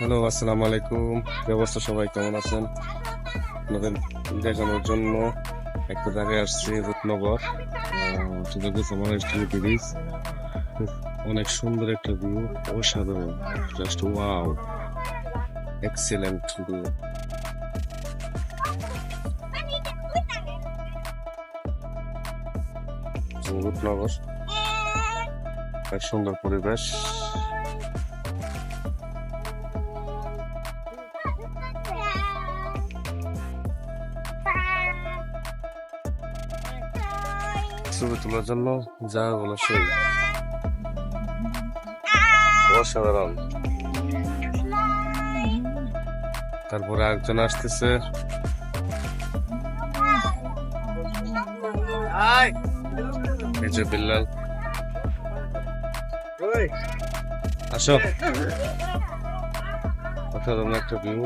Hello, আসসালামু আলাইকুম। ব্যবস্থা সবাই? কেমন আছেন? আপনাদের দেখানোর জন্য একটা জায়গায় আসছি রূপনগর। অনেক সুন্দর একটা ভিউ অসাধারণ। Just wow excellent view Rupnagar. এক সুন্দর পরিবেশ। ছবি তোলার জন্য জায়গাগুলো সেই। অসাধারণ। তারপরে একজন আসতেছে। বিল্লাল। আসো। অসাধারণ একটা ভিউ।